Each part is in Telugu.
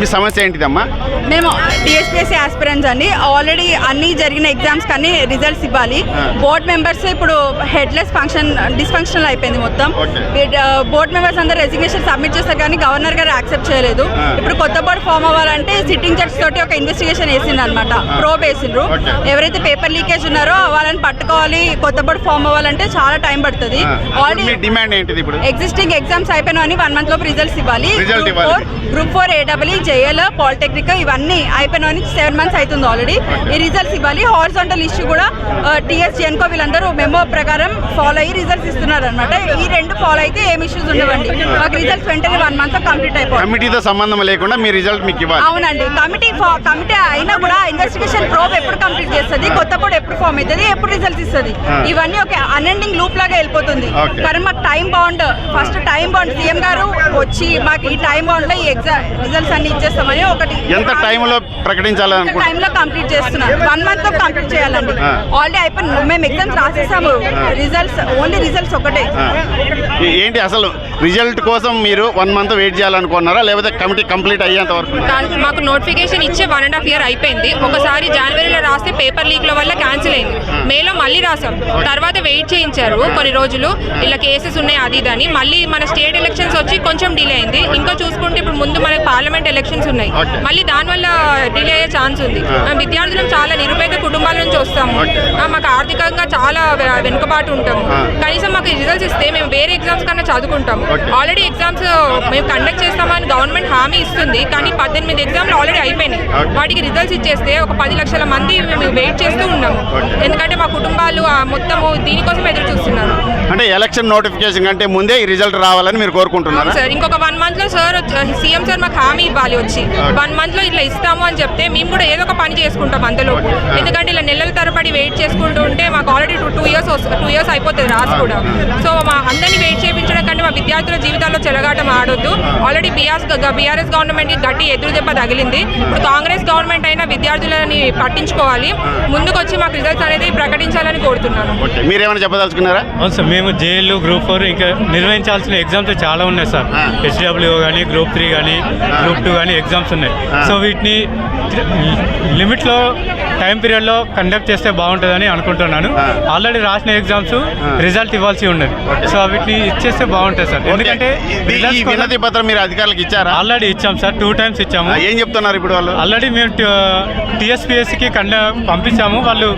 మీ సమస్య ఏంటిదమ్మా? మేము టీఎస్పీఎస్సీ ఆస్పిరెంట్స్ అండి. ఆల్రెడీ అన్ని జరిగిన ఎగ్జామ్స్ కానీ రిజల్ట్స్ ఇవ్వాలి. బోర్డ్ మెంబర్స్ ఇప్పుడు హెడ్లెస్ ఫంక్షన్ డిస్ఫంక్షనల్ అయిపోయింది మొత్తం. బోర్డ్ మెంబర్స్ అందరూ రెసిగ్నేషన్ సబ్మిట్ చేస్తారు కానీ గవర్నర్ గారు యాక్సెప్ట్ చేయలేదు. ఇప్పుడు కొత్త బోర్డు ఫామ్ అవ్వాలంటే సిట్టింగ్ జడ్జ్ తోటి ఒక ఇన్వెస్టిగేషన్ వేసింది అనమాట ప్రోబ్ వేసిండ్రు. ఎవరైతే పేపర్ లీకేజ్ ఉన్నారో వాళ్ళని పట్టుకోవాలి కొత్త బోర్డు ఫామ్ అవ్వాలంటే చాలా టైం పడుతుంది. ఆల్రెడీ డిమాండ్ ఏంటిది ఇప్పుడు? ఎగ్జిస్టింగ్ ఎగ్జామ్స్ అయిపోయినాయని వన్ మంత్ లోపు రిజల్ట్స్ ఇవ్వాలి. Group four AW JL polytechnic ఇవన్నీ అయిపోయినాయని సెవెన్ మంత్స్ అవుతుంది ఆల్రెడీ ఈ రిజల్ట్స్ ఇవ్వాలి. హారిజాంటల్ ఇష్యూ కూడా టీఎస్ ఎన్కో వీళ్ళందరూ మెమో ప్రకారం ఫాలో అయ్యి రిజల్ట్స్ ఇస్తున్నారు అనమాట ఈ రెండు ఫాలో అయితే ఏం ఇష్యూస్ ఉండవండి. మాకు రిజల్ట్స్ వెంటనే వన్ మంత్ కంప్లీట్ కమిటీతో సంబంధం లేకుండా మీ రిజల్ట్ మీకు ఇవ్వాలి. అవునండి. కమిటీ కమిటీ అయినా కూడా ఇన్వెస్టిగేషన్ ప్రోబ్ ఎప్పుడు కంప్లీట్ చేస్తుంది కొత్త బోర్డు ఎప్పుడు ఫామ్ అవుతుంది ఎప్పుడు రిజల్ట్స్ ఇస్తుంది. ఇవన్నీ ఒక అన్ఎండింగ్ లూప్ లాగా వెళ్ళిపోతుంది. కానీ మాకు time bond first time bond CM గారు వచ్చి మాకు ఈ టైం బాండ్లో ఈ ఎగ్జామ్ రిజల్ట్స్ అన్ని ఇచ్చేస్తామని ఒకటి ఎంత టైంలో ప్రకటించాలని అనుకుంటున్నారు? టైంలో కంప్లీట్ చేస్తున్నాం వన్ మంత్లో కంప్లీట్ చేయాలండి. ఆల్రెడీ అయిపోయింది. మేము ఎగ్జామ్స్ రాసేసాము. రిజల్ట్స్ ఓన్లీ రిజల్ట్స్ ఒకటే. ఏంటి అసలు రిజల్ట్ కోసం మీరు వన్ మంత్ వెయిట్ చేయాలనుకున్నారా? లేకపోతే కమిటీ కంప్లీట్ అయ్యేంత వరకు మాకు నోటిఫికేషన్ ఇచ్చే వన్ అండ్ హాఫ్ ఇయర్ అయిపోయింది. ఒకసారి జనవరిలో రాస్తే పేపర్ లీక్ల వల్ల క్యాన్సిల్ అయింది. మేలో మళ్ళీ రాసాం. తర్వాత వెయిట్ చేయించారు కొన్ని రోజులు. ఇలా కేసెస్ ఉన్నాయి అది ఇది అని. మళ్ళీ మన స్టేట్ ఎలక్షన్స్ వచ్చి కొంచెం డిలే అయింది. ఇంకా చూసుకుంటే ఇప్పుడు ముందు మనకి పార్లమెంట్ ఎలక్షన్స్ ఉన్నాయి. మళ్ళీ దానివల్ల డిలే అయ్యే ఛాన్స్ ఉంది. మేము విద్యార్థులం చాలా నిరుపేద కుటుంబాల నుంచి వస్తాము. మాకు ఆర్థికంగా చాలా వెనుకబాటు ఉంటాము. Ah. కనీసం మాకు రిజల్ట్స్ ఇస్తే మేము వేరే ఎగ్జామ్స్ కన్నా చదువుకుంటాము. Okay. ఆల్రెడీ ఎగ్జామ్స్ మేము కండక్ట్ చేస్తామని గవర్నమెంట్ హామీ ఇస్తుంది కానీ పద్దెనిమిది ఎగ్జామ్లు ఆల్రెడీ అయిపోయినాయి. వాటికి రిజల్ట్స్ ఇచ్చేస్తే ఒక పది లక్షల మంది మేము వెయిట్ చేస్తూ ఉన్నాము. ఎందుకంటే మా కుటుంబాలు ఆ మొత్తము దీనికోసం ఎదురు చూస్తున్నారు. అంటే ఎలక్షన్ నోటిఫికేషన్ కంటే ముందే ఈ రిజల్ట్ రావాలని మీరు కోరుకుంటున్నారా? సార్ ఇంకొక వన్ మంత్లో సార్ సీఎం సార్ మాకు హామీ ఇవ్వాలి వచ్చి. వన్ మంత్లో ఇట్లా ఇస్తాము అని చెప్తే మేము కూడా ఏదో ఒక పని చేసుకుంటాం అంతలోపు. ఎందుకంటే తరబడి వెయిట్ చేసుకుంటూ ఉంటే మాకు already two two years two years అయిపోతుంది రాసి కూడా. సో మా అందరినీ వెయిట్ చేయించడం కంటే మా విద్యార్థుల జీవితాల్లో చెలగాటం ఆడొద్దు. ఆల్రెడీ బీఆర్ఎస్ బీఆర్ఎస్ గవర్నమెంట్కి గట్టి ఎదురు దెబ్బ తగిలింది. ఇప్పుడు కాంగ్రెస్ గవర్నమెంట్ అయినా విద్యార్థులని పట్టించుకోవాలి. ముందుకు వచ్చి మాకు రిజల్ట్స్ అనేది ప్రకటించాలని కోరుతున్నాను. ఓకే మీరేమైనా చెప్పదలుచుకున్నారా? అవును సార్ మేము జేఎల్ గ్రూప్ ఫోర్ ఇంకా నిర్వహించాల్సిన ఎగ్జామ్స్ చాలా ఉన్నాయి సార్. హెచ్డబ్ల్యూ కానీ గ్రూప్ త్రీ కానీ గ్రూప్ టూ కానీ ఎగ్జామ్స్ ఉన్నాయి. సో వీటిని లిమిట్లో టైం పీరియడ్లో కండక్ట్ చేస్తే బాగుంటుందని అనుకుంటున్నాను. ఆల్రెడీ రాసిన ఎగ్జామ్స్. రిజల్ట్ ఇవ్వాల్సి ఉన్నది. సో వీటిని ఇచ్చేస్తే బాగుంటుంది సార్. ఎందుకంటే వినతి పత్రం మీరు అధికారులకు ఇచ్చారా? ఆల్రెడీ ఇచ్చాం సార్. టూ టైమ్స్ ఇచ్చాము. ఏం చెప్తున్నారు ఇప్పుడు వాళ్ళు? ఆల్రెడీ మేము టీఎస్పీఎస్సికి కండ పంపించాము. వాళ్ళు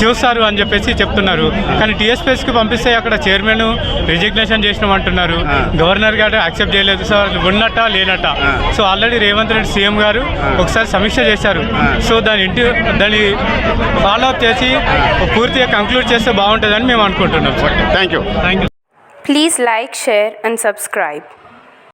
చూస్తారు అని చెప్పేసి చెప్తున్నారు. కానీ టీఎస్పీఎస్కి పంపిస్తే అక్కడ చైర్మన్ రిజిగ్నేషన్ చేసినాం అంటున్నారు. గవర్నర్ గారు యాక్సెప్ట్ చేయలేదు సార్. ఉన్నట్ట లేనట్ట. So already Revanth Reddy CM గారు ఒకసారి సమీక్ష చేశారు. సో దాని ఇంటి దాన్ని ఫాలో అప్ చేసి పూర్తిగా కంక్లూడ్ చేస్తే బాగుంటుందని మేము అనుకుంటున్నాం. Thank you thank you Please like, share, and subscribe.